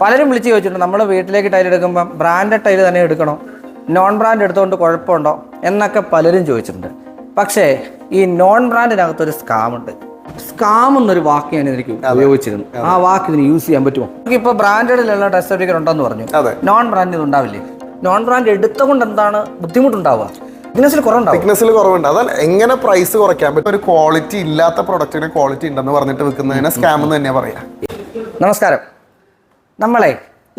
പലരും വിളിച്ച് ചോദിച്ചിട്ടുണ്ട് നമ്മൾ വീട്ടിലേക്ക് ടൈൽ എടുക്കുമ്പോൾ ബ്രാൻഡഡ് ടൈൽ തന്നെ എടുക്കണോ? നോൺ ബ്രാൻഡ് എടുത്തുകൊണ്ട് കുഴപ്പമുണ്ടോ? എന്നൊക്കെ പലരും ചോദിച്ചിട്ടുണ്ട്. പക്ഷേ ഈ നോൺ ബ്രാൻഡിനകത്തൊരു സ്കാം ഉണ്ട്. സ്കാം എന്നൊരു വാക്ക് ഞാൻ എനിക്ക് ഉപയോഗിച്ചിരുന്നു. ആ വാക്ക് ഇതിന് യൂസ് ചെയ്യാൻ പറ്റുമോ? ഇപ്പോൾ ബ്രാൻഡഡിലുള്ള ടെസ്റ്റ് സർട്ടിഫിക്കറ്റ് ഉണ്ടെന്ന് പറഞ്ഞു. നോൺ ബ്രാൻഡ് ഉണ്ടാവില്ലേ? നോൺ ബ്രാൻഡ് എടുത്തുകൊണ്ട് എന്താണ് ബുദ്ധിമുട്ടുണ്ടാവുക? ബിസിനസ്സിൽ കുറവുണ്ടാവും തിക്നെസ്സിൽ കുറവുണ്ട്. അതാൽ എങ്ങനെ പ്രൈസ് കുറയ്ക്കാൻ പറ്റും ഒരു ക്വാളിറ്റി ഇല്ലാത്ത പ്രൊഡക്റ്റിന് ക്വാളിറ്റി ഉണ്ടെന്ന് പറഞ്ഞിട്ട് വിൽക്കുന്നതിനെ സ്കാം എന്ന് തന്നെ പറയാ. നമസ്കാരം. നമ്മളെ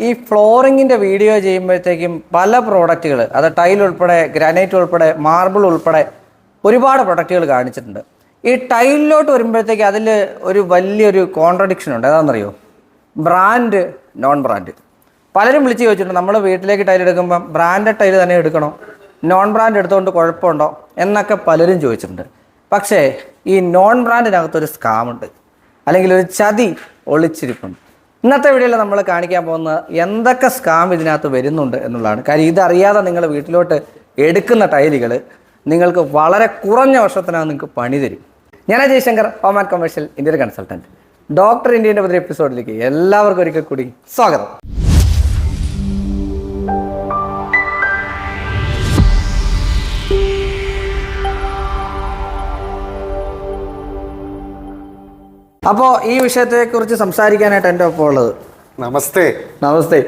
ഈ ഫ്ലോറിങ്ങിന്റെ വീഡിയോ ചെയ്യുമ്പോഴത്തേക്കും പല പ്രോഡക്റ്റുകൾ അത് ടൈൽ ഉൾപ്പെടെ ഗ്രാനൈറ്റ് ഉൾപ്പെടെ മാർബിൾ ഉൾപ്പെടെ ഒരുപാട് പ്രൊഡക്റ്റുകൾ കാണിച്ചിട്ടുണ്ട്. ഈ ടൈലിലോട്ട് വരുമ്പോഴത്തേക്ക് അതിൽ ഒരു വലിയൊരു കോൺട്രഡിക്ഷൻ ഉണ്ട്. ഏതാണെന്നറിയോ ബ്രാൻഡ് നോൺ ബ്രാൻഡ് പലരും വിളിച്ച് ചോദിച്ചിട്ടുണ്ട് നമ്മൾ വീട്ടിലേക്ക് ടൈൽ എടുക്കുമ്പോൾ ബ്രാൻഡഡ് ടൈൽ തന്നെ എടുക്കണോ? നോൺ ബ്രാൻഡ് എടുത്തുകൊണ്ട് കുഴപ്പമുണ്ടോ എന്നൊക്കെ പലരും ചോദിച്ചിട്ടുണ്ട്. പക്ഷേ ഈ നോൺ ബ്രാൻഡിനകത്തൊരു സ്കാമുണ്ട് അല്ലെങ്കിൽ ഒരു ചതി ഒളിച്ചിരിപ്പുണ്ട്. ഇന്നത്തെ വീഡിയോയിൽ നമ്മൾ കാണിക്കാൻ പോകുന്നത് എന്തൊക്കെ സ്കാം ഇതിനകത്ത് വരുന്നുണ്ട് എന്നുള്ളതാണ്. കാര്യം ഇതറിയാതെ നിങ്ങൾ വീട്ടിലോട്ട് എടുക്കുന്ന ടൈലുകൾ നിങ്ങൾക്ക് വളരെ കുറഞ്ഞ വർഷത്തിനകം നിങ്ങൾക്ക് പണി തരും. ഞാൻ Jayashankar Shankar home and commercial Indian consultant doctor ഇന്ത്യന്റെ പുതിയ എപ്പിസോഡിലേക്ക് എല്ലാവർക്കും ഒരിക്കൽ കൂടി സ്വാഗതം. അപ്പോൾ ഈ വിഷയത്തെ കുറിച്ച് സംസാരിക്കാനായിട്ട് എന്റെ ഒപ്പം ഉള്ളത്. നമസ്തേ. നമസ്തേ.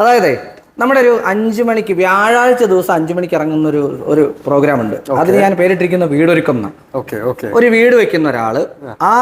അതായത് നമ്മുടെ ഒരു അഞ്ചു മണിക്ക് വ്യാഴാഴ്ച ദിവസം അഞ്ചു മണിക്ക് ഇറങ്ങുന്ന ഒരു ഒരു പ്രോഗ്രാം ഉണ്ട് അതിന് ഞാൻ പേരിട്ടിരിക്കുന്ന വീടൊരുക്കം എന്നാണ്. Okay okay. ഒരു വീട് വെക്കുന്ന ഒരാൾ ആ.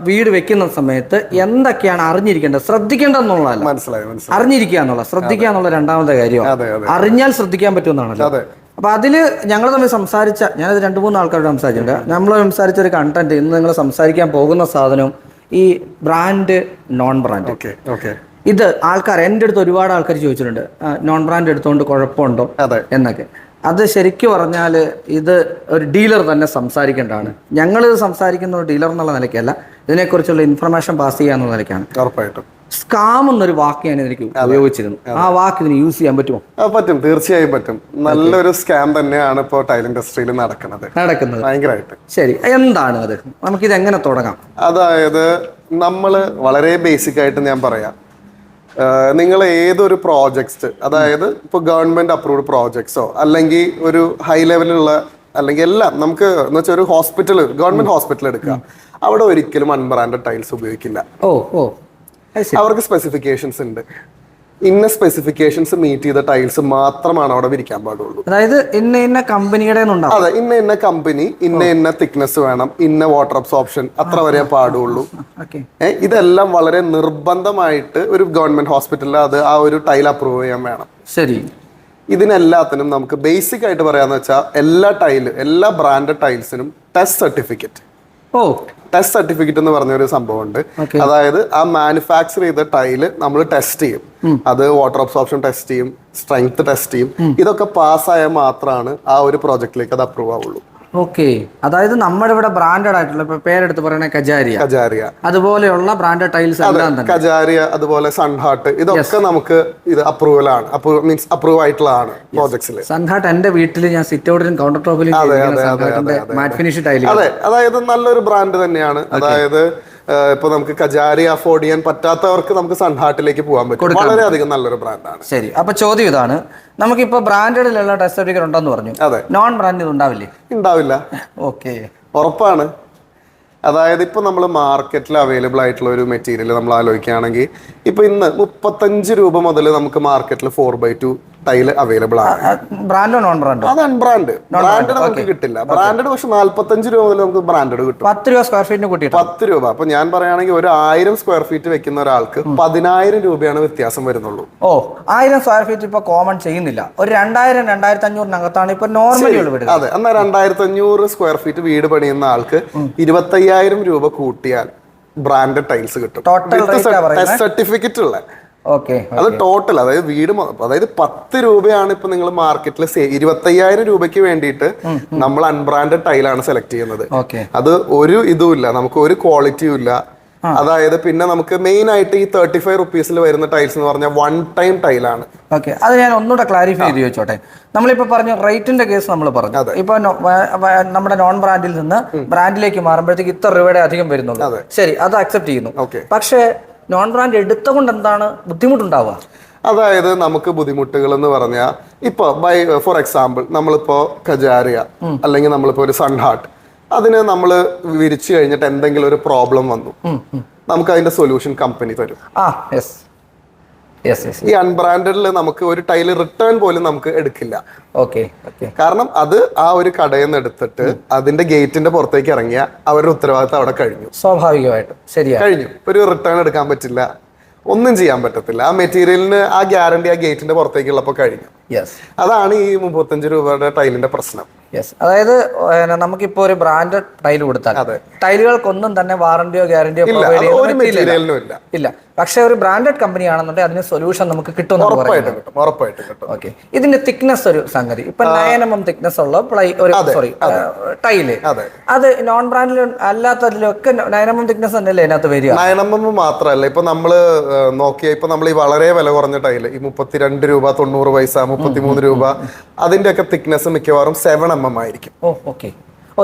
വീട് വെക്കുന്ന സമയത്ത് എന്തൊക്കെയാണ് അറിഞ്ഞിരിക്കേണ്ടത്? ശ്രദ്ധിക്കേണ്ടതെന്നുള്ളതല്ല മനസ്സിലായി മനസ്സിലായി. അറിഞ്ഞിരിക്കുക എന്നുള്ള ശ്രദ്ധിക്കുക എന്നുള്ള രണ്ടാമത്തെ കാര്യം. അറിഞ്ഞാൽ ശ്രദ്ധിക്കാൻ പറ്റുമെന്നാണല്ലോ. അതെ അപ്പൊ അതിൽ ഞങ്ങൾ തമ്മിൽ സംസാരിച്ച ഞാനത് രണ്ട് മൂന്ന് ആൾക്കാരോട് സംസാരിച്ചിട്ടുണ്ട്. നമ്മൾ സംസാരിച്ച ഒരു കണ്ടന്റ് ഇന്ന് നിങ്ങൾ സംസാരിക്കാൻ പോകുന്ന സാധനവും ഈ brand non brand okay okay ഇത് ആൾക്കാർ എന്റെ അടുത്ത് ഒരുപാട് ആൾക്കാർ ചോദിച്ചിട്ടുണ്ട്. നോൺ ബ്രാൻഡ് എടുത്തുകൊണ്ട് കുഴപ്പമുണ്ടോ അതെ. എന്നൊക്കെ. അത് ശരിക്കും പറഞ്ഞാൽ ഇത് ഒരു ഡീലർ തന്നെ സംസാരിക്കേണ്ടതാണ്. ഞങ്ങളിത് സംസാരിക്കുന്ന ഒരു ഡീലർ എന്നുള്ള നിലയ്ക്കല്ല. ഇതിനെക്കുറിച്ചുള്ള ഇൻഫർമേഷൻ പാസ് ചെയ്യാന്നുള്ള നിലയ്ക്കാണ്. ഉറപ്പായിട്ടും. സ്കാം എന്നൊരു വാക്ക് ഞാൻ ഇതിലേക്ക് ഉപയോഗിച്ചിരുന്നു. ആ വാക്ക് ഇതിന് യൂസ് ചെയ്യാൻ പറ്റുമോ? പറ്റും. തീർച്ചയായും പറ്റും. നല്ലൊരു സ്കാം തന്നെയാണ് ഇപ്പോ ടൈൽ ഇൻഡസ്ട്രിയിൽ നടക്കുന്നത്. നടക്കുന്നത്. ഭയങ്കരമായിട്ട് ശരി. എന്താണ് അത്? നമുക്ക് ഇത് എങ്ങനെ തുടങ്ങാം? അതായത് നമ്മൾ വളരെ ബേസിക് ആയിട്ട് ഞാൻ പറയാം. നിങ്ങൾ ഏതൊരു പ്രോജക്ട്സ് അതായത് ഇപ്പോൾ ഗവൺമെന്റ് അപ്രൂവ്ഡ് പ്രോജക്ട്സോ അല്ലെങ്കിൽ ഒരു ഹൈ ലെവലിലുള്ള അല്ലെങ്കിൽ എല്ലാം നമുക്ക് എന്ന് വെച്ചാൽ ഒരു ഹോസ്പിറ്റൽ ഗവൺമെന്റ് ഹോസ്പിറ്റൽ എടുക്കുക അവിടെ ഒരിക്കലും അൺബ്രാൻഡഡ് ടൈൽസ് ഉപയോഗിക്കില്ല. ഓ ഓ. അവർക്ക് സ്പെസിഫിക്കേഷൻസ് ഉണ്ട്. ഇന്ന സ്പെസിഫിക്കേഷൻസ് മീറ്റ് ചെയ്ത ടൈൽസ് മാത്രമാണ് അവിടെ വിരിക്കാൻ പാടുള്ളൂ. അതായത് ഇന്ന ഇന്ന കമ്പനിയുടെ അതെ ഇന്ന ഇന്ന കമ്പനി ഇന്ന ഇന്ന തിക്നെസ് വേണം ഇന്ന വാട്ടർ അബ്സോർപ്ഷൻ അത്ര വരെ പാടുള്ളൂ. ഇതെല്ലാം വളരെ നിർബന്ധമായിട്ട് ഒരു ഗവൺമെന്റ് ഹോസ്പിറ്റലിൽ അത് ആ ഒരു ടൈൽ അപ്രൂവ് ചെയ്യാൻ വേണം. ശരി. ഇതിനെല്ലാത്തിനും നമുക്ക് ബേസിക് ആയിട്ട് പറയാന്ന് വെച്ചാൽ എല്ലാ ടൈൽ എല്ലാ ബ്രാൻഡ് ടൈൽസിനും ടെസ്റ്റ് സർട്ടിഫിക്കറ്റ് ഓ. ടെസ്റ്റ് സർട്ടിഫിക്കറ്റ് എന്ന് പറഞ്ഞ ഒരു സംഭവമുണ്ട്. അതായത് ആ മാനുഫാക്ചർ ചെയ്ത ടൈൽ നമ്മൾ ടെസ്റ്റ് ചെയ്യും. അത് വാട്ടർ അബ്സോർപ്ഷൻ ടെസ്റ്റ് ചെയ്യും സ്ട്രെങ്ത് ടെസ്റ്റ് ചെയ്യും. ഇതൊക്കെ പാസ്സായാൽ മാത്രമാണ് ആ ഒരു പ്രോജക്റ്റിലേക്ക് അത് അപ്രൂവ് ആവുള്ളൂ. ഓക്കെ. അതായത് നമ്മുടെ ഇവിടെ ബ്രാൻഡഡ് ആയിട്ടുള്ള ഇപ്പൊ പേരെടുത്ത് പറയണ കജാരിയ. കജാരിയ. അതുപോലെയുള്ള ബ്രാൻഡഡ് ടൈൽസ് എല്ലാം തന്നെ. കജാരിയ അതുപോലെ സൺഹാട്ട് ഇതൊക്കെ നമുക്ക് ഇത് അപ്രൂവൽ ആണ്. അപ്രൂവ് മീൻസ് അപ്രൂവ് ആയിട്ടുള്ളതാണ് പ്രോജക്ട്സിൽ സൺഹാട്ട് എന്റെ വീട്ടിൽ ഞാൻ സിറ്റ് ഔട്ടിലും കൗണ്ടർ ടോപ്പിലും മാറ്റ് ഫിനിഷ് ടൈൽ അതെ അതായത് നല്ലൊരു ബ്രാൻഡ് തന്നെയാണ്. അതായത് ഇപ്പൊ നമുക്ക് കജാരി അഫോർഡ് ചെയ്യാൻ പറ്റാത്തവർക്ക് നമുക്ക് സൺഹാർട്ടിലേക്ക് പോകാൻ പറ്റും. വളരെയധികം നല്ലൊരു ബ്രാൻഡാണ്. ശരി. അപ്പൊ ചോദ്യം ഇതാണ്. നമുക്കിപ്പോ ബ്രാൻഡഡിലുള്ള ടെസ്റ്റ് സർട്ടിഫിക്കറ്റ് ഉണ്ടെന്ന് പറഞ്ഞു. അതെ. നോൺ ബ്രാൻഡ് ഉണ്ടാവില്ലേ? ഉണ്ടാവില്ല. ഓക്കെ. ഉറപ്പാണ്. അതായത് ഇപ്പൊ നമ്മൾ മാർക്കറ്റിൽ അവൈലബിൾ ആയിട്ടുള്ള ഒരു മെറ്റീരിയൽ നമ്മൾ ആലോചിക്കുകയാണെങ്കിൽ ഇപ്പൊ ഇന്ന് മുപ്പത്തഞ്ച് രൂപ മുതൽ നമുക്ക് മാർക്കറ്റിൽ four by two tile available ആണ്. ബ്രാൻഡോ നോൺ ബ്രാൻഡോ അത് അൺബ്രാൻഡ് ബ്രാൻഡഡ് നമുക്ക് കിട്ടില്ല. ബ്രാൻഡഡ് പക്ഷെ നാല്പത്തഞ്ച് രൂപ മുതൽ നമുക്ക് ബ്രാൻഡഡ് കിട്ടും. പത്ത് രൂപ സ്ക്വയർ ഫീറ്റിന് കൂട്ടി പത്ത് രൂപ. അപ്പൊ ഞാൻ പറയുകയാണെങ്കിൽ ഒരു ആയിരം സ്ക്വയർ ഫീറ്റ് വെക്കുന്ന ഒരാൾക്ക് പതിനായിരം രൂപയാണ് വ്യത്യാസം വരുന്നുള്ളൂ. ഓ ആയിരം സ്ക്വയർ ഫീറ്റ് ഇപ്പൊ കോമൺ ചെയ്യുന്നില്ല. ഒരു രണ്ടായിരം രണ്ടായിരത്തി അഞ്ഞൂറിനകത്താണ് ഇപ്പൊ നോർമലി അതെ. എന്നാൽ രണ്ടായിരത്തി അഞ്ഞൂറ് സ്ക്വയർ ഫീറ്റ് വീട് പണിയുന്ന ആൾക്ക് ഇരുപത്തയ്യായിരം രൂപ കൂട്ടിയാൽ ബ്രാൻഡഡ് ടൈൽസ് കിട്ടും? സർട്ടിഫിക്കറ്റ് ഉള്ള അത് ടോട്ടൽ അതായത് വീട് അതായത് പത്ത് രൂപയാണ് ഇപ്പൊ നിങ്ങൾ മാർക്കറ്റിൽ ഇരുപത്തയ്യായിരം രൂപയ്ക്ക് വേണ്ടിയിട്ട് നമ്മൾ അൺബ്രാൻഡഡ് ടൈലാണ് സെലക്ട് ചെയ്യുന്നത്. അത് ഒരു ഇതുമില്ല നമുക്ക് ഒരു ക്വാളിറ്റിയും ഇല്ല. അതായത് പിന്നെ നമുക്ക് മെയിൻ ആയിട്ട് ഈ തേർട്ടി ഫൈവ് റുപ്പീസിൽ വരുന്ന ടൈൽസ് എന്ന് പറഞ്ഞാൽ വൺ ടൈം ടൈലാണ് ഓക്കെ. അത് ഞാൻ ഒന്നുകൂടെ ക്ലാരിഫൈ ചെയ്ത് ചോദിച്ചോട്ടെ. നമ്മളിപ്പോ പറഞ്ഞു റേറ്റിന്റെ കേസ് നമ്മൾ പറഞ്ഞു. ഇപ്പൊ നമ്മുടെ നോൺ ബ്രാൻഡിൽ നിന്ന് ബ്രാൻഡിലേക്ക് മാറുമ്പോഴത്തേക്ക് ഇത്ര രൂപയുടെ അധികം വരുന്നുള്ളൂ. ശരി അത് അക്സെപ്റ്റ് ചെയ്യുന്നു. പക്ഷേ നോൺ ബ്രാൻഡ് എടുത്തുകൊണ്ട് എന്താണ് ബുദ്ധിമുട്ടുണ്ടാവുക? അതായത് നമുക്ക് ബുദ്ധിമുട്ടുകൾ എന്ന് പറഞ്ഞാൽ ഇപ്പൊ ബൈ ഫോർ എക്സാമ്പിൾ നമ്മളിപ്പോ കജാരിയ അല്ലെങ്കിൽ നമ്മളിപ്പോ ഒരു സൺഹാർട്ട് അതിന് നമ്മൾ വിരിച്ചു കഴിഞ്ഞിട്ട് എന്തെങ്കിലും ഒരു പ്രോബ്ലം വന്നു. നമുക്ക് അതിന്റെ സൊല്യൂഷൻ കമ്പനി തരും. ആ യെസ് ഈ അൺബ്രാൻഡഡിൽ നമുക്ക് ഒരു ടൈൽ റിട്ടേൺ പോലും നമുക്ക് എടുക്കില്ല. ഓക്കെ കാരണം അത് ആ ഒരു കടയിൽ നിന്ന് എടുത്തിട്ട് അതിന്റെ ഗേറ്റിന്റെ പുറത്തേക്ക് ഇറങ്ങിയ അവരുടെ ഉത്തരവാദിത്തം അവിടെ കഴിഞ്ഞു. സ്വാഭാവികമായിട്ടും. ശരിയാ കഴിഞ്ഞു. ഒരു റിട്ടേൺ എടുക്കാൻ പറ്റില്ല. ഒന്നും ചെയ്യാൻ പറ്റത്തില്ല. ആ മെറ്റീരിയലിന് ആ ഗ്യാരണ്ടി ആ ഗേറ്റിന്റെ പുറത്തേക്കുള്ളപ്പോൾ കഴിഞ്ഞു. അതാണ് ഈ മുപ്പത്തഞ്ച് രൂപയുടെ ടൈലിന്റെ പ്രശ്നം. യെസ് അതായത് നമുക്കിപ്പോ ഒരു ബ്രാൻഡ് ടൈൽ കൊടുത്താൽ. ടൈലുകൾക്കൊന്നും തന്നെ വാറന്റിയോ ഗ്യാരണ്ടിയോ പ്രൊവൈഡ് ഇല്ല. പക്ഷെ ഒരു ബ്രാൻഡഡ് കമ്പനി ആണെന്നുണ്ടെങ്കിൽ അതിന് സൊല്യൂഷൻ നമുക്ക് കിട്ടും ഓക്കെ ഇതിന്റെ തിക്നെസ് ഒരു സംഗതി. ഇപ്പൊ നയൻ എം എം തിക്നെസ് ഉള്ള പ്ലൈ ഒരു സോറി ടൈൽ. അതെ. നോൺ ബ്രാൻഡിലും അല്ലാത്തതിലൊക്കെ നയൻ എം എം തിക്നെസ് തന്നെയല്ലേ അതിനകത്ത് വരിക? നയനമ്മ മാത്രമല്ല ഇപ്പൊ നമ്മൾ നോക്കിയ ഇപ്പൊ നമ്മൾ ഈ വളരെ വില കുറഞ്ഞ ടൈൽ. ഈ മുപ്പത്തിരണ്ട് രൂപ തൊണ്ണൂറ് പൈസ മുപ്പത്തിമൂന്ന് രൂപ. അതിന്റെ ഒക്കെ തിക്നെസ് മിക്കവാറും സെവൻ എം എം ആയിരിക്കും. ഓ ഓക്കെ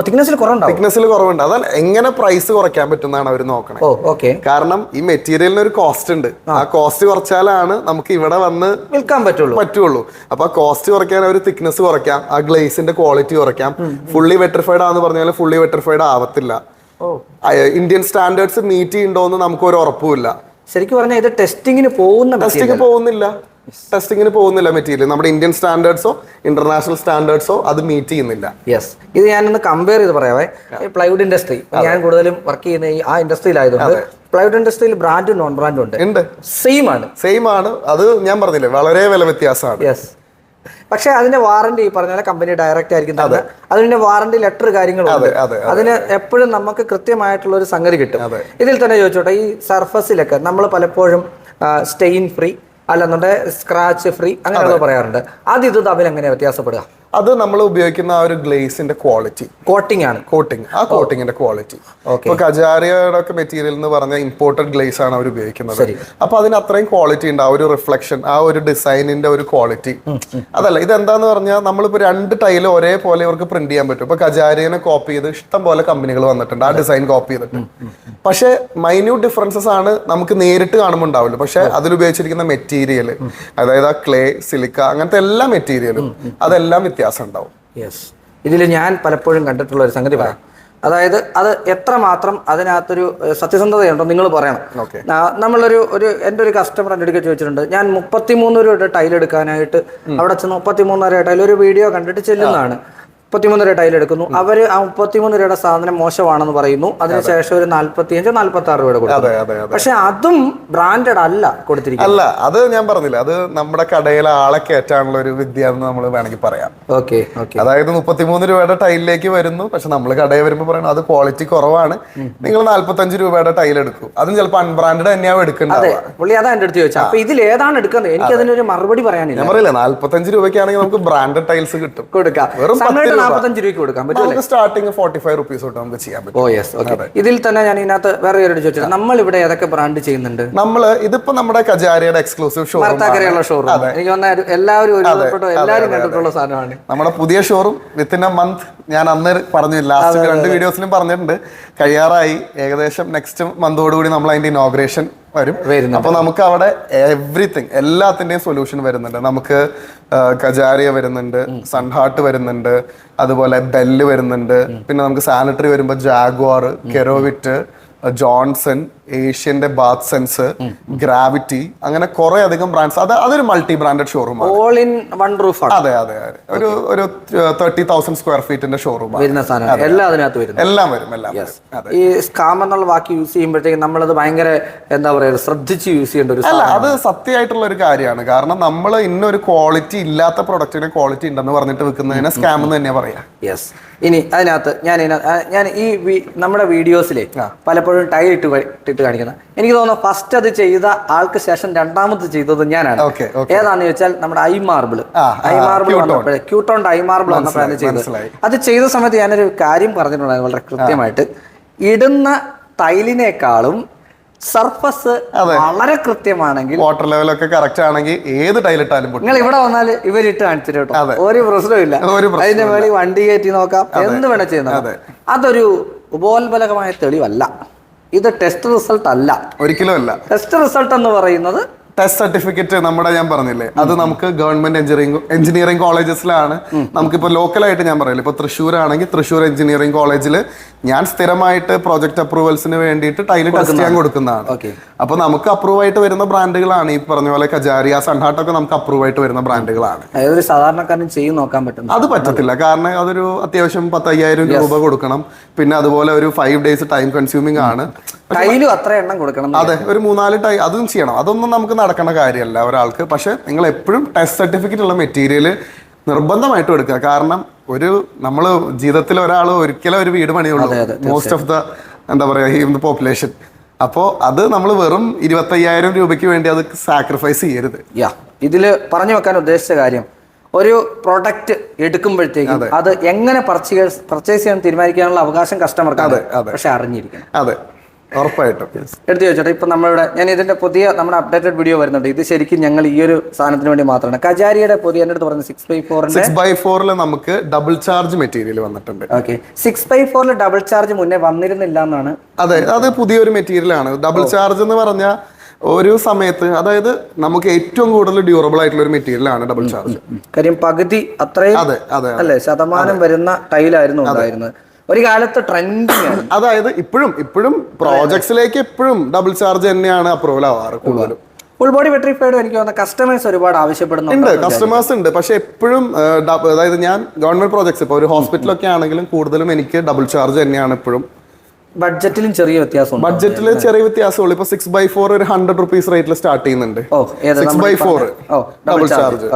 തിക്നെസ്സിൽ കുറവുണ്ടാവും. തിക്നെസ്സിൽ കുറവുണ്ട്. അതാണ് എങ്ങനെ പ്രൈസ് കുറയ്ക്കാൻ പറ്റുന്നതാണ് അവർ നോക്കണത് ഓക്കെ കാരണം ഈ മെറ്റീരിയലിന് ഒരു കോസ്റ്റ് ഉണ്ട്. ആ. കോസ്റ്റ് കുറച്ചാലാണ് നമുക്ക് ഇവിടെ വന്ന് വിൽക്കാൻ പറ്റുള്ളൂ. പറ്റുള്ളൂ. അപ്പൊ ആ കോസ്റ്റ് കുറയ്ക്കാൻ അവർ തിക്നെസ് കുറയ്ക്കാം. ആ ഗ്ലേസിന്റെ ക്വാളിറ്റി കുറയ്ക്കാം. ഫുള്ളി വെട്രിഫൈഡ് ആണെന്ന് പറഞ്ഞാൽ ഫുള്ളി വെട്രിഫൈഡ് ആവത്തില്ല. ഇന്ത്യൻ സ്റ്റാൻഡേർഡ്സ് മീറ്റ് ചെയ്യുന്നുണ്ടോന്ന് നമുക്ക് ഒരു ഉറപ്പുമില്ല ശരിക്കും പറഞ്ഞാൽ ഇത് ടെസ്റ്റിങ്ങിന് പോകുന്ന ടെസ്റ്റിംഗ് പോകുന്നില്ല. ടെസ്റ്റിങ്ങിന് പോകുന്നില്ല മെറ്റീരിയൽ നമ്മുടെ ഇന്ത്യൻ സ്റ്റാൻഡേർഡ്സോ ഇന്റർനാഷണൽ സ്റ്റാൻഡേർഡ്സോ അത് മീറ്റ് ചെയ്യുന്നില്ല. യെസ് ഇത് ഞാനൊന്ന് കമ്പയർ ചെയ്ത് പറയാവേ. പ്ലൈവുഡ് ഇൻഡസ്ട്രി ഞാൻ കൂടുതലും വർക്ക് ചെയ്യുന്ന ഈ ആ ഇൻഡസ്ട്രിയിലായതുകൊണ്ട് പ്ലൈവുഡ് ഇൻഡസ്ട്രിയിൽ ബ്രാൻഡും നോൺ ബ്രാൻഡും ഉണ്ട്. ഉണ്ട്. സെയിം ആണ്. സെയിം ആണ്. അത് ഞാൻ പറഞ്ഞില്ലേ വളരെ വില വ്യത്യാസമാണ്. യെസ് പക്ഷെ അതിന്റെ വാറണ്ടി ഈ പറഞ്ഞ പോലെ കമ്പനി ഡയറക്റ്റ് ആയിരിക്കും തന്നെ. അതിന്റെ വാറണ്ടി ലെറ്റർ കാര്യങ്ങളും അതെ, അതെ, അതിന് എപ്പോഴും നമുക്ക് കൃത്യമായിട്ടുള്ള ഒരു സംഗതി കിട്ടും. ഇതിൽ തന്നെ ചോദിച്ചോട്ടെ ഈ സർഫസിലൊക്കെ നമ്മൾ പലപ്പോഴും സ്റ്റെയിൻ ഫ്രീ അല്ലെന്നുണ്ടെങ്കിൽ സ്ക്രാച്ച് ഫ്രീ അങ്ങനെയുള്ളത് പറയാറുണ്ട്. അത് ഇത് തമ്മിൽ എങ്ങനെയാണ് വ്യത്യാസപ്പെടുക? അത് നമ്മൾ ഉപയോഗിക്കുന്ന ആ ഒരു ഗ്ലേസിന്റെ ക്വാളിറ്റി കോട്ടിംഗ് ആണ്. കോട്ടിംഗ് ആ കോട്ടിങ്ങിന്റെ ക്വാളിറ്റി Okay. ഇപ്പൊ കജാരിയുടെ ഒക്കെ മെറ്റീരിയൽ എന്ന് പറഞ്ഞ ഇമ്പോർട്ടഡ് ഗ്ലേസ് ആണ് അവർ ഉപയോഗിക്കുന്നത്. അപ്പൊ അതിന് അത്രയും ക്വാളിറ്റി ഉണ്ട്. ആ ഒരു റിഫ്ലക്ഷൻ ആ ഒരു ഡിസൈനിന്റെ ഒരു ക്വാളിറ്റി അതല്ല ഇതെന്താന്ന് പറഞ്ഞാൽ നമ്മളിപ്പോ രണ്ട് ടൈൽ ഒരേപോലെ ഇവർക്ക് പ്രിന്റ് ചെയ്യാൻ പറ്റും. ഇപ്പൊ കജാരിയനെ കോപ്പി ചെയ്ത് ഇഷ്ടം പോലെ കമ്പനികൾ വന്നിട്ടുണ്ട്. ആ ഡിസൈൻ കോപ്പി ചെയ്തിട്ട്. പക്ഷെ മൈന്യൂട്ട് ഡിഫറൻസസ് ആണ് നമുക്ക് നേരിട്ട് കാണുമ്പോൾ ഉണ്ടാവില്ല പക്ഷെ അതിൽ ഉപയോഗിച്ചിരിക്കുന്ന മെറ്റീരിയൽ അതായത് ആ ക്ലേ സിലിക്ക അങ്ങനത്തെ എല്ലാ മെറ്റീരിയലും അതെല്ലാം വ്യത്യാസം ഉണ്ടാവും യെസ് ഇതിൽ ഞാൻ പലപ്പോഴും കണ്ടിട്ടുള്ള ഒരു സംഗതി പറയാം. അതായത് അത് എത്രമാത്രം അതിനകത്തൊരു സത്യസന്ധതയുണ്ടോ നിങ്ങൾ പറയണം. നമ്മളൊരു ഒരു എന്റെ ഒരു കസ്റ്റമർ എന്റെ അടുക്കൽ ചോദിച്ചിട്ടുണ്ട് ഞാൻ മുപ്പത്തിമൂന്ന് രൂപയുടെ ടൈൽ എടുക്കാനായിട്ട് അവിടെ ചെന്ന് മുപ്പത്തിമൂന്നര ടൈൽ ഒരു വീഡിയോ കണ്ടിട്ട് ചെല്ലുന്നതാണ്. മുപ്പത്തിമൂന്ന് രൂപ ടൈൽ എടുക്കുന്നു അവർ ആ മുപ്പത്തിമൂന്ന് രൂപയുടെ സാധനം മോശമാണെന്ന് പറയുന്നു. അതിനുശേഷം ഒരു നാല്പത്തിയഞ്ചോ നാല്പത്തി ആറ് രൂപയുടെ അതെ പക്ഷെ അതും ബ്രാൻഡഡ് അല്ല കൊടുത്തിരിക്കുന്നത്. അല്ല അത് ഞാൻ പറഞ്ഞില്ല. അത് നമ്മുടെ കടയിലെ ആളെ കയറ്റാനുള്ള ഒരു വിദ്യ എന്ന് നമ്മൾ വേണമെങ്കിൽ പറയാം. Okay okay. അതായത് മുപ്പത്തിമൂന്ന് രൂപയുടെ ടൈലിലേക്ക് വരുന്നു. പക്ഷെ നമ്മൾ കടയിൽ വരുമ്പോൾ പറയുന്നത് അത് ക്വാളിറ്റി കുറവാണ്. നിങ്ങൾ നാല്പത്തഞ്ച് രൂപയുടെ ടൈൽ എടുക്കും. അതും ചിലപ്പോൾ അൺബ്രാൻഡഡ് തന്നെയാവും എടുക്കേണ്ടത് പുള്ളി അതാ എന്റെ അടുത്ത് ചോദിച്ചത്. അപ്പൊ ഇതിൽ ഏതാണ് എടുക്കുന്നത്? എനിക്ക് അതിനൊരു മറുപടി പറയാനില്ല. ഞാൻ പറയില്ല നാല്പത്തഞ്ച് രൂപയ്ക്കാണെങ്കിൽ നമുക്ക് ബ്രാൻഡഡ് ടൈൽസ് കിട്ടും. കൊടുക്കാം. വെറും. നാൽപ്പത്തഞ്ച് രൂപയ്ക്ക് കൊടുക്കാൻ പറ്റും സ്റ്റാർട്ടിംഗ് ഫോർട്ടി ഫൈവ് റുപ്പീസ് തൊട്ട് നമുക്ക് ചെയ്യാൻ പറ്റും. ഓ യെസ് ഓക്കെ ഇതിൽ തന്നെ ഞാൻ ഇതിനകത്ത് വേറെ ഒരു ചോദിച്ചത് നമ്മൾ ഇവിടെ ഏതൊക്കെ ബ്രാൻഡ് ചെയ്യുന്നുണ്ട്? നമ്മൾ ഇതിപ്പോ നമ്മുടെ കജാരിയുടെ എക്സ്ക്ലൂസീവ് ഷോറൂം മർത്താക്കരയുള്ള ഷോറൂം എനിക്ക് തോന്നുന്ന എല്ലാവരും എല്ലാവരും കണ്ടിട്ടുള്ള സാധനമാണ്. നമ്മുടെ പുതിയ ഷോറൂം വിത്തിൻ എ മന്ത് ഞാൻ അന്ന് പറഞ്ഞു ലാസ്റ്റ് രണ്ട് വീഡിയോസിലും പറഞ്ഞിട്ടുണ്ട്. കഴിയാറായി. ഏകദേശം നെക്സ്റ്റ് മന്തോടുകൂടി നമ്മൾ അതിന്റെ ഇനോഗ്രേഷൻ വരും. അപ്പൊ നമുക്ക് അവിടെ എവ്രിതിങ് എല്ലാത്തിന്റെയും സൊല്യൂഷൻ വരുന്നുണ്ട്. നമുക്ക് കജാരിയ വരുന്നുണ്ട് സൺഹാർട്ട് വരുന്നുണ്ട് അതുപോലെ ബെല്ല് വരുന്നുണ്ട്. പിന്നെ നമുക്ക് സാനിറ്ററി വരുമ്പോൾ ജാഗ്വാർ കെരോവിറ്റ് ജോൺസൺ ഏഷ്യന്റെ ബാത്ത് സെൻസ് ഗ്രാവിറ്റി അങ്ങനെ കുറെ അധികം ബ്രാൻഡ്സ് അത് അതൊരു മൾട്ടി ബ്രാൻഡഡ് ഷോറൂമാണ് ഓൾ ഇൻ വൺ റൂഫ് അതെ അതെ അതെ. ഒരു ഒരു തേർട്ടി തൗസൻഡ് സ്ക്വയർ ഫീറ്റിന്റെ ഷോറൂം വരുന്ന സാധനം. എല്ലാം അതിനകത്ത് വരും എല്ലാം വരും. എല്ലാം ഈ സ്കാം എന്നുള്ള വാക്ക് യൂസ് ചെയ്യുമ്പോഴത്തേക്ക് നമ്മളത് ഭയങ്കര എന്താ പറയുക ശ്രദ്ധിച്ച് യൂസ് ചെയ്യേണ്ട ഒരു അല്ല അത് സത്യമായിട്ടുള്ള ഒരു കാര്യമാണ്. കാരണം നമ്മൾ ഇന്നൊരു ക്വാളിറ്റി ഇല്ലാത്ത പ്രൊഡക്റ്റിന് ക്വാളിറ്റി ഉണ്ടെന്ന് പറഞ്ഞിട്ട് വിൽക്കുന്നതിനെ സ്കാം എന്ന് തന്നെ പറയാ. യെസ് ഇനി അതിനകത്ത് ഞാൻ ഞാൻ ഈ നമ്മുടെ വീഡിയോസിലെ പലപ്പോഴും ടൈൽ ഇട്ട് ഇട്ടിട്ട് ഇട്ട് കാണിക്കുന്ന. എനിക്ക് തോന്നുന്നു ഫസ്റ്റ് അത് ചെയ്ത ആൾക്ക് ശേഷം രണ്ടാമത് ചെയ്തത് ഞാനാണ്. ഏതാണെന്ന് ചോദിച്ചാൽ നമ്മുടെ ഐ മാർബിൾ ഐ മാർബിൾ. വന്നപ്പോഴേ ക്യൂട്ടോണ്ട് ഐ മാർബിൾ വന്നപ്പോഴാണ് ചെയ്തത്. അത് ചെയ്ത സമയത്ത് ഞാനൊരു കാര്യം പറഞ്ഞിട്ടുണ്ടായിരുന്നു വളരെ കൃത്യമായിട്ട്. ഇടുന്ന ടൈലിനേക്കാളും സർഫസ് വളരെ കൃത്യമാണെങ്കിൽ വാട്ടർ ലെവലൊക്കെ കറക്റ്റ് ആണെങ്കിൽ ഏത് ടൈലിട്ടാലും ഇട്ടാലും നിങ്ങൾ ഇവിടെ വന്നാൽ ഇവരിട്ട് കാണിച്ചിട്ട് കേട്ടോ. ഒരു പ്രശ്നമില്ല. അതിന്റെ മേളിൽ വണ്ടി കയറ്റി നോക്കാം. എന്ത് വേണം ചെയ്യുന്നത് അതൊരു ഉപോത്ബലകമായ തെളിവല്ല. ഇത് ടെസ്റ്റ് റിസൾട്ട് അല്ല. ഒരിക്കലും അല്ല. ടെസ്റ്റ് റിസൾട്ട് എന്ന് പറയുന്നത് ടെസ്റ്റ് സർട്ടിഫിക്കറ്റ് നമ്മുടെ ഞാൻ പറഞ്ഞില്ലേ? അത് നമുക്ക് ഗവൺമെന്റ് എഞ്ചിനീയറിംഗ് എഞ്ചിനീയറിംഗ് കോളേജസിലാണ് നമുക്കിപ്പോൾ ലോക്കലായിട്ട് ഞാൻ പറയില്ല? ഇപ്പോൾ തൃശ്ശൂർ ആണെങ്കിൽ തൃശ്ശൂർ എഞ്ചിനീയറിംഗ് കോളേജിൽ ഞാൻ സ്ഥിരമായിട്ട് പ്രോജക്റ്റ് അപ്രൂവൽസിന് വേണ്ടിയിട്ട് ടൈൽ ടെസ്റ്റ് ചെയ്യാൻ കൊടുക്കുന്നതാണ്. അപ്പോൾ അപ്പൊ നമുക്ക് അപ്രൂവ് ആയിട്ട് വരുന്ന ബ്രാൻഡുകളാണ് ഈ പറഞ്ഞ പോലെ കജാരിയ സൺഹാട്ടൊക്കെ നമുക്ക് അപ്രൂവ് ആയിട്ട് വരുന്ന ബ്രാൻഡുകളാണ് സാധാരണക്കാരൻ ചെയ്യും നോക്കാൻ പറ്റും അത് പറ്റത്തില്ല. കാരണം അതൊരു അത്യാവശ്യം പത്തയ്യായിരം രൂപ കൊടുക്കണം. പിന്നെ അതുപോലെ ഒരു ഫൈവ് ഡേയ്സ് ടൈം കൺസ്യൂമിംഗ് ആണ്. ടൈലും അത്ര എണ്ണം കൊടുക്കണം അതെ ഒരു മൂന്നാൽ ടൈ അതും ചെയ്യണം. അതൊന്നും നമുക്ക് നടക്കുന്ന കാര്യമല്ല ഒരാൾക്ക്. പക്ഷെ നിങ്ങൾ എപ്പോഴും ടെസ്റ്റ് സർട്ടിഫിക്കറ്റ് ഉള്ള മെറ്റീരിയൽ നിർബന്ധമായിട്ടും എടുക്കുക. കാരണം ഒരു നമ്മൾ ജീവിതത്തിൽ ഒരാൾ ഒരിക്കലും ഒരു വീട് പണിയുള്ളൂ. മോസ്റ്റ് ഓഫ് ദ എന്താ പറയുക ഈ പോപ്പുലേഷൻ അപ്പോൾ അത് നമ്മൾ വെറും ഇരുപത്തയ്യായിരം രൂപയ്ക്ക് വേണ്ടി അത് സാക്രിഫൈസ് ചെയ്യരുത്. യാ ഇതിൽ പറഞ്ഞു വെക്കാൻ ഉദ്ദേശിച്ച കാര്യം ഒരു പ്രൊഡക്റ്റ് എടുക്കുമ്പോഴത്തേക്കും അത്. എങ്ങനെ പർച്ചേസ് പർച്ചേസ് ചെയ്യാൻ തീരുമാനിക്കാനുള്ള അവകാശം കസ്റ്റമർക്ക് അതെ. പക്ഷെ അറിഞ്ഞിരിക്കണം. അതെ. ഉറപ്പായിട്ടും. എടുത്തു ചോദിച്ചോട്ടെ ഇപ്പൊ നമ്മളിവിടെ ഞാൻ ഇതിന്റെ പുതിയ നമ്മുടെ അപ്ഡേറ്റഡ് വീഡിയോ വരുന്നുണ്ട്. ഇത് ശരിക്കും ഞങ്ങൾ ഈ ഒരു സാധനത്തിന് വേണ്ടി മാത്രമാണ്. കജാരിയുടെ പുതിയ എന്റെ അടുത്ത് പറഞ്ഞു സിക്സ് ബൈ ഫോറിന്റെ സിക്സ് ബൈ ഫോറിൽ നമുക്ക് ഡബിൾ ചാർജ് മെറ്റീരിയൽ വന്നിട്ടുണ്ട്. ഓക്കെ സിക്സ് ബൈ ഫോറിൽ ഡബിൾ ചാർജ് മുന്നേ വന്നിരുന്നില്ല എന്നാണ്. അതെ അത് പുതിയൊരു മെറ്റീരിയൽ ആണ്. ഡബിൾ ചാർജ് എന്ന് പറഞ്ഞാൽ ഒരു സമയത്ത് അതായത് നമുക്ക് ഏറ്റവും കൂടുതൽ ഡ്യൂറബിൾ ആയിട്ടുള്ള ഒരു മെറ്റീരിയൽ ആണ് ഡബിൾ ചാർജ് കാര്യം പകുതി അത്രയും അതെ അതെ അല്ലേ ശതമാനം വരുന്ന ടൈലായിരുന്നു ഉണ്ടായിരുന്നത്. ഒരു കാലത്ത് ട്രെൻഡിങ് അതായത് ഇപ്പോഴും ഇപ്പോഴും പ്രോജക്ട്സിലേക്ക് എപ്പോഴും ഡബിൾ ചാർജ് തന്നെയാണ് അപ്രൂവൽ ആവാറ് കൂടുതലും. ഫുൾ ബോഡി വെട്രിഫൈഡ് എനിക്ക് തോന്നുന്ന കസ്റ്റമേഴ്സ് ഒരുപാട് ആവശ്യപ്പെടുന്നുണ്ട്. കസ്റ്റമേഴ്സ് ഉണ്ട്. പക്ഷെ എപ്പോഴും അതായത് ഞാൻ ഗവൺമെന്റ് പ്രോജക്ട്സ് ഇപ്പോൾ ഒരു ഹോസ്പിറ്റലൊക്കെ ആണെങ്കിലും കൂടുതലും എനിക്ക് ഡബിൾ ചാർജ് തന്നെയാണ് എപ്പോഴും ബഡ്ജറ്റിലും ചെറിയ വ്യത്യാസം ബഡ്ജറ്റിൽ ചെറിയ വ്യത്യാസമുള്ളൂ. ഇപ്പൊ സിക്സ് ബൈ ഫോർ ഒരു ഹൺഡ്രഡ് റുപ്പീസ് റേറ്റിൽ സ്റ്റാർട്ട് ചെയ്യുന്നുണ്ട്. Six by four double charge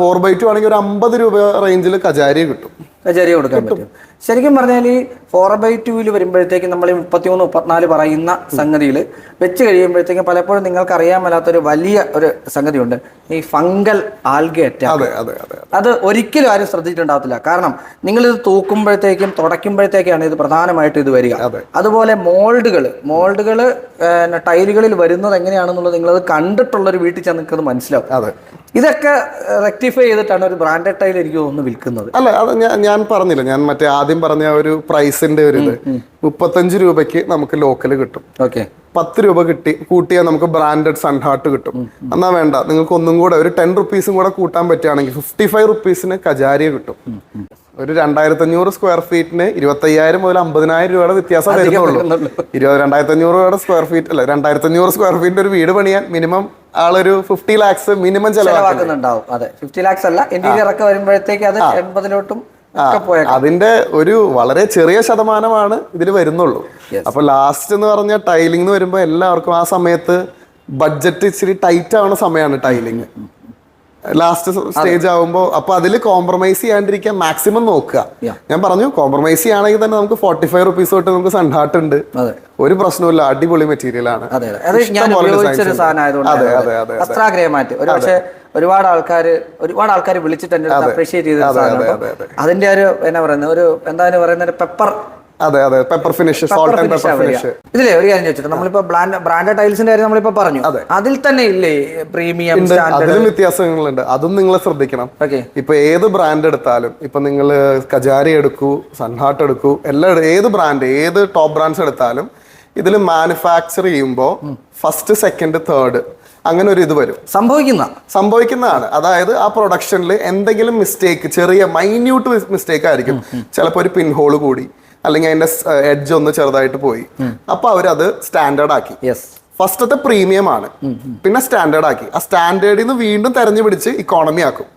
four by two ആണെങ്കിൽ ഒരു അമ്പത് രൂപ റേഞ്ചിൽ കജാരി കിട്ടും. ചെറിയ കൊടുക്കാൻ പറ്റും. ശരിക്കും പറഞ്ഞാൽ ഈ ഫോർ ബൈ ടുവിൽ വരുമ്പോഴത്തേക്ക് നമ്മൾ ഈ മുപ്പത്തിമൂന്ന് മുപ്പത്തിനാല് പറയുന്ന സംഗതിയിൽ വെച്ച് കഴിയുമ്പോഴത്തേക്കും പലപ്പോഴും നിങ്ങൾക്ക് അറിയാൻ മേലാത്തൊരു വലിയ ഒരു സംഗതിയുണ്ട്. ഈ ഫംഗൽ ആൽഗ അറ്റാക്ക് അതെ ഒരിക്കലും ആരും ശ്രദ്ധിച്ചിട്ടുണ്ടാവത്തില്ല. കാരണം നിങ്ങളിത് തൂക്കുമ്പോഴത്തേക്കും തുടയ്ക്കുമ്പോഴത്തേക്കാണ് ഇത് പ്രധാനമായിട്ട് ഇത് വരിക. അതുപോലെ മോൾഡുകൾ മോൾഡുകൾ ടൈലുകളിൽ വരുന്നത് എങ്ങനെയാണെന്നുള്ളത് നിങ്ങളത് കണ്ടിട്ടുള്ളൊരു വീട്ടിൽ ചെന്ന് നിൽക്കുന്നത് മനസ്സിലാവും. ഇതൊക്കെ റെക്ടിഫൈ ചെയ്തിട്ടാണ് ഒരു ബ്രാൻഡഡ് ടൈൽ എനിക്ക് തോന്നുന്നു വിൽക്കുന്നത്. അല്ല അത് ഞാൻ ഞാൻ പറഞ്ഞില്ല. ഞാൻ മറ്റേ ആദ്യം പറഞ്ഞ ഒരു പ്രൈസിന്റെ ഒരു ഇത്. മുപ്പത്തഞ്ച് രൂപയ്ക്ക് നമുക്ക് ലോക്കൽ കിട്ടും. ഓക്കെ പത്ത് രൂപ കിട്ടി കൂട്ടിയാൽ നമുക്ക് ബ്രാൻഡഡ് സൺഹാർട്ട് കിട്ടും. എന്നാ വേണ്ട നിങ്ങൾക്ക് ഒന്നും കൂടെ ഒരു ടെൻ റുപ്പീസും കൂടെ കൂട്ടാൻ പറ്റുകയാണെങ്കിൽ ഫിഫ്റ്റി ഫൈവ് റുപ്പീസിന് കജാരിയ കിട്ടും. ഒരു രണ്ടായിരത്തി അഞ്ഞൂറ് സ്ക്വയർ ഫീറ്റിന് ഇരുപത്തയ്യായിരം മുതൽ അമ്പതിനായിരം രൂപയുടെ വ്യത്യാസം വരുന്നുള്ളൂ. ഇരുപത് രണ്ടായിരത്തി അഞ്ഞൂറ് രൂപയുടെ സ്ക്വയർ ഫീറ്റ് അല്ല രണ്ടായിരത്തി അഞ്ഞൂറ് സ്ക്വയർ ഫീറ്റിന്റെ ഒരു വീട് പണിയാൻ മിനിമം ആളൊരു ഫിഫ്റ്റി ലാക്സ് മിനിമം ചെലവാക്കും ചെലവാക്കുന്നുണ്ടാവും. അതെ. ഫിഫ്റ്റി ലാക്സ് അല്ല. ഇന്റീരിയർ ഒക്കെ വരുമ്പോഴത്തേക്ക് അത് എൺപതിലോട്ടും അതിന്റെ ഒരു വളരെ ചെറിയ ശതമാനമാണ് ഇതിൽ വരുന്നുള്ളൂ. അപ്പൊ ലാസ്റ്റ് എന്ന് പറഞ്ഞ ടൈലിംഗ് എന്ന് വരുമ്പോൾ എല്ലാവർക്കും ആ സമയത്ത് ബഡ്ജറ്റ് ഇച്ചിരി ടൈറ്റ് ആവുന്ന സമയമാണ് ടൈലിംഗ് ലാസ്റ്റ് സ്റ്റേജ് ആവുമ്പോൾ അപ്പൊ അതിൽ കോംപ്രമൈസ് ചെയ്യാണ്ടിരിക്കാൻ മാക്സിമം നോക്കുക. ഞാൻ പറഞ്ഞു കോംപ്രമൈസ് ചെയ്യുകയാണെങ്കിൽ തന്നെ നമുക്ക് ഫോർട്ടി ഫൈവ് റുപ്പീസ് തൊട്ട് നമുക്ക് സൺഹാർട്ട് ഉണ്ട്. ഒരു പ്രശ്നവുമില്ല അടിപൊളി മെറ്റീരിയൽ ആണ്. പക്ഷേ ഒരുപാട് ആൾക്കാർ ഒരുപാട് ആൾക്കാർ വിളിച്ചിട്ട് അപ്രീഷിയേറ്റ് ചെയ്ത അതെ, അതെ, അതെ, അതിന്റെ ഒരു എന്നാ പറയുന്നത് ഒരു എന്താണ് പറയുന്നത് ഒരു പെപ്പർ അതെ അതെ. Pepper finish salt and pepper finish ഇതിലെ ഒരു കാര്യം ചോദിച്ചിട്ട്? നമ്മളിപ്പോ ബ്രാൻഡ് ടൈൽസിന്റെ കാര്യം നമ്മളിപ്പോ പറഞ്ഞു. അതിൽ തന്നെ ഇല്ലേ പ്രീമിയം അതിലും വ്യത്യാസങ്ങളുണ്ട്. അതും നിങ്ങൾ ശ്രദ്ധിക്കണം. ഇപ്പൊ ഏത് ബ്രാൻഡ് എടുത്താലും ഇപ്പൊ നിങ്ങൾ കജാരി എടുക്കൂ സൺഹാട്ട് എടുക്കൂ എല്ലാ ഏത് ബ്രാൻഡ് ഏത് ടോപ്പ് ബ്രാൻഡ്സ് എടുത്താലും ഇതിൽ മാനുഫാക്ചർ ചെയ്യുമ്പോൾ ഫസ്റ്റ് സെക്കൻഡ് തേർഡ് അങ്ങനെ ഒരു ഇത് വരും. സംഭവിക്കുന്ന. സംഭവിക്കുന്നതാണ്. അതായത് ആ പ്രൊഡക്ഷനിൽ എന്തെങ്കിലും മിസ്റ്റേക്ക് ചെറിയ മൈന്യൂട്ട് മിസ്റ്റേക്ക് ആയിരിക്കും. ചിലപ്പോൾ ഒരു പിൻഹോൾ കൂടി. അല്ലെങ്കിൽ അതിന്റെ എഡ്ജ് ഒന്ന് ചെറുതായിട്ട് പോയി. അപ്പൊ അവരത് സ്റ്റാൻഡേർഡ് ആക്കി. ഫസ്റ്റത്തെ പ്രീമിയം ആണ്. പിന്നെ സ്റ്റാൻഡേർഡ് ആക്കി. ആ സ്റ്റാൻഡേർഡിൽ നിന്ന് വീണ്ടും തെരഞ്ഞു പിടിച്ച് ഇക്കോണമി ആക്കും.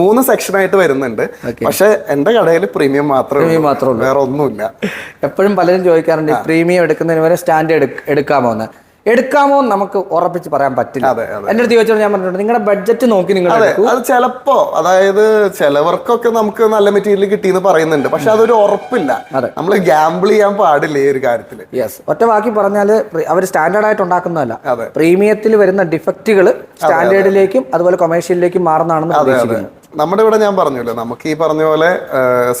മൂന്ന് സെക്ഷൻ ആയിട്ട് വരുന്നുണ്ട്. പക്ഷെ എന്റെ കടയിൽ പ്രീമിയം മാത്രമേ. മാത്രമേ വേറെ ഒന്നുമില്ല എപ്പോഴും പലരും ചോദിക്കാറുണ്ട് പ്രീമിയം എടുക്കുന്നതിന് വരെ സ്റ്റാൻഡേർഡ് എടുക്കാമോ എന്ന് എടുക്കാമോ നമുക്ക് ഉറപ്പിച്ച് പറയാൻ പറ്റില്ല. എന്റെ അടുത്ത് ചോദിച്ചോളൂ ഞാൻ പറഞ്ഞിട്ടുണ്ട് നിങ്ങളുടെ ബഡ്ജറ്റ് നോക്കി നിങ്ങൾ അതെ ചിലപ്പോ അതായത് ചിലവർക്കൊക്കെ നമുക്ക് നല്ല മെറ്റീരിയൽ കിട്ടിയെന്ന് പറയുന്നുണ്ട്. പക്ഷെ അതൊരു ഉറപ്പില്ല. നമ്മൾ ഗ്യാമ്പിൾ ചെയ്യാൻ പാടില്ല ഈ ഒരു കാര്യത്തിൽ യെസ് ഒറ്റ ബാക്കി പറഞ്ഞാൽ അവർ സ്റ്റാൻഡേർഡ് ആയിട്ട് ഉണ്ടാക്കുന്നതല്ല. പ്രീമിയത്തിൽ വരുന്ന ഡിഫക്റ്റുകൾ സ്റ്റാൻഡേർഡിലേക്കും അതുപോലെ കൊമേഴ്ഷ്യലിലേക്കും മാറുന്നതാണെന്ന് പ്രതീക്ഷിക്കുന്നു. നമ്മുടെ ഇവിടെ ഞാൻ പറഞ്ഞല്ലോ നമുക്ക് ഈ പറഞ്ഞ പോലെ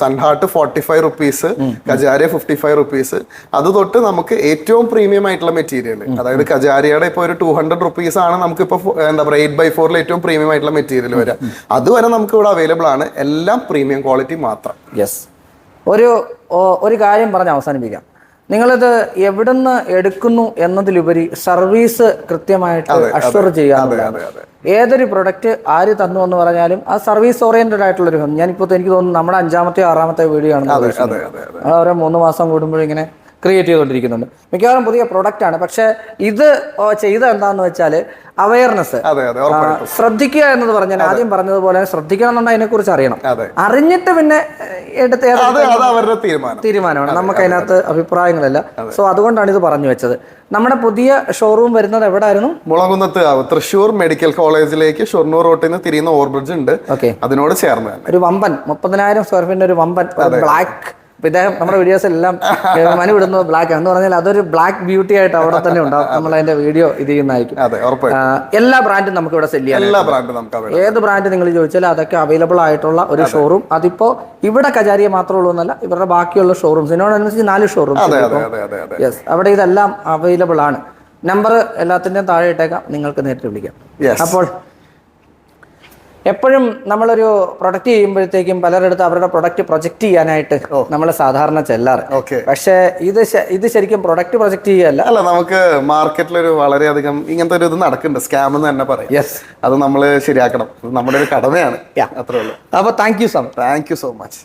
Sunheart forty five rupees Kajaria fifty five rupees അത് തൊട്ട് നമുക്ക് ഏറ്റവും പ്രീമിയം ആയിട്ടുള്ള മെറ്റീരിയൽ അതായത് കജാരിയുടെ ഇപ്പോൾ ഒരു ടു ഹൺഡ്രഡ് റുപ്പീസ് ആണ് നമുക്ക് ഇപ്പോൾ എന്താ പറയുക എയ്റ്റ് ബൈ ഫോറിൽ ഏറ്റവും പ്രീമിയം ആയിട്ടുള്ള മെറ്റീരിയൽ വരിക അതുവരെ നമുക്ക് ഇവിടെ അവൈലബിൾ ആണ്. എല്ലാം പ്രീമിയം ക്വാളിറ്റി മാത്രം. യെസ് ഒരു ഒരു കാര്യം പറഞ്ഞ് അവസാനിപ്പിക്കാം. നിങ്ങളിത് എവിടുന്ന് എടുക്കുന്നു എന്നതിലുപരി സർവീസ് കൃത്യമായിട്ട് അഷ്വർ അതെ ഏതൊരു പ്രൊഡക്റ്റ് ആര് തന്നു എന്ന് പറഞ്ഞാലും ആ സർവീസ് ഓറിയന്റഡ് ആയിട്ടുള്ള ഒരു ഞാനിപ്പോൾ എനിക്ക് തോന്നുന്നു നമ്മുടെ അഞ്ചാമത്തെ ആറാമത്തെ വീഡിയോ ആണ് ഓരോ മൂന്ന് മാസം കൂടുമ്പോഴും ഇങ്ങനെ ക്രിയേറ്റ് ചെയ്തുകൊണ്ടിരിക്കുന്നുണ്ട്. മിക്കവാറും പുതിയ പ്രൊഡക്റ്റ് ആണ്. പക്ഷെ ഇത് ചെയ്ത എന്താന്ന് വെച്ചാൽ അവയർനെസ് ശ്രദ്ധിക്കുക എന്നത് പറഞ്ഞാൽ ആദ്യം പറഞ്ഞതുപോലെ ശ്രദ്ധിക്കണം എന്നുണ്ടെങ്കിൽ അതിനെ കുറിച്ച് അറിയണം അറിഞ്ഞിട്ട് പിന്നെ എടുത്ത് തീരുമാനമാണ്. നമുക്ക് അതിനകത്ത് അഭിപ്രായങ്ങളല്ല. സോ അതുകൊണ്ടാണ് ഇത് പറഞ്ഞു വെച്ചത്. നമ്മുടെ പുതിയ ഷോറൂം വരുന്നത് എവിടായിരുന്നു? മുളകുന്നത്ത് ആവ് തൃശ്ശൂർ മെഡിക്കൽ കോളേജിലേക്ക് ഷൊർണൂർ റോട്ടിൽ നിന്ന് തിരിയുന്ന ഓവർബ്രിഡ്ജ് ഉണ്ട്. അതിനോട് ചേർന്ന് ഒരു വമ്പൻ മുപ്പതിനായിരം സ്ക്വയർ ഫീറ്റിന്റെ ഒരു വമ്പൻ ബ്ലാക്ക് ഇദ്ദേഹം നമ്മുടെ വീഡിയോസ് എല്ലാം മനു വിടുന്നു ബ്ലാക്ക് എന്ന് പറഞ്ഞാൽ അതൊരു ബ്ലാക്ക് ബ്യൂട്ടി ആയിട്ട് അവിടെ തന്നെ ഉണ്ടാവും. നമ്മൾ അതിന്റെ വീഡിയോ ഇത് ചെയ്യുന്നതായിരിക്കും. എല്ലാ ബ്രാൻഡും നമുക്ക് ഇവിടെ സെൽ ചെയ്യാം എല്ലാ ബ്രാൻഡും നമുക്ക് ഏത് ബ്രാൻഡ് നിങ്ങൾ ചോദിച്ചാൽ അതൊക്കെ അവൈലബിൾ ആയിട്ടുള്ള ഒരു ഷോറൂം അതിപ്പോ ഇവിടെ കജാരിയ മാത്രമേ ഉള്ളൂ എന്നല്ല ഇവരുടെ ബാക്കിയുള്ള ഷോറൂംസ് ഇതിനോടനുസരിച്ച് നാല് ഷോറൂംസ് യെസ് അവിടെ ഇതെല്ലാം അവൈലബിൾ ആണ്. നമ്പർ എല്ലാത്തിന്റെയും താഴെ ഇട്ടേക്കാം. നിങ്ങൾക്ക് നേരിട്ട് വിളിക്കാം. അപ്പോൾ എപ്പോഴും നമ്മളൊരു പ്രൊഡക്റ്റ് ചെയ്യുമ്പോഴത്തേക്കും പലരിടത്തും അവരുടെ പ്രൊഡക്റ്റ് പ്രൊജക്റ്റ് ചെയ്യാനായിട്ട് നമ്മൾ സാധാരണ ചെല്ലാറ്. ഓക്കെ. പക്ഷേ ഇത് ഇത് ശരിക്കും പ്രൊഡക്റ്റ് പ്രൊജക്റ്റ് ചെയ്യല്ല അല്ല നമുക്ക് മാർക്കറ്റിലൊരു വളരെയധികം ഇങ്ങനത്തെ ഒരു ഇത് നടക്കുന്നുണ്ട്. സ്കാം എന്ന് തന്നെ പറയാം. യെസ് അത് നമ്മൾ ശരിയാക്കണം. നമ്മുടെ ഒരു കടമയാണ്. അത്രേ ഉള്ളൂ. അപ്പോൾ thank you so much thank you so much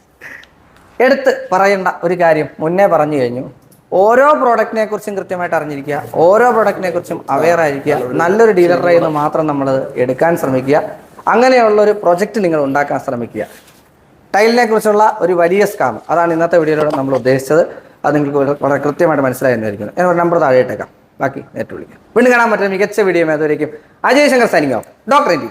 എടുത്ത് പറയേണ്ട ഒരു കാര്യം മുന്നേ പറഞ്ഞു കഴിഞ്ഞു. ഓരോ പ്രോഡക്റ്റിനെ കുറിച്ചും കൃത്യമായിട്ട് അറിഞ്ഞിരിക്കുക. ഓരോ പ്രോഡക്റ്റിനെ കുറിച്ചും അവെയർ ആയിരിക്കുക. നല്ലൊരു ഡീലറുടെ നിന്ന് മാത്രം നമ്മൾ എടുക്കാൻ ശ്രമിക്കുക. അങ്ങനെയുള്ള ഒരു പ്രൊജക്റ്റ് നിങ്ങൾ ഉണ്ടാക്കാൻ ശ്രമിക്കുക. ടൈലിനെ കുറിച്ചുള്ള ഒരു വലിയ സ്കാം. അതാണ് ഇന്നത്തെ വീഡിയോയിലൂടെ നമ്മൾ ഉദ്ദേശിച്ചത്. അത് നിങ്ങൾക്ക് വളരെ- കൃത്യമായിട്ട് മനസ്സിലായിരുന്നിരിക്കുന്നു എന്നൊരു നമ്പർ താഴെ ഇട്ടേക്കാം. ബാക്കി നേരിട്ട് വിളിക്കാം. വീണ്ടും കാണാൻ പറ്റുന്ന മികച്ച വീഡിയോ അതുവരേക്കും Ajay Shankar signing doctor India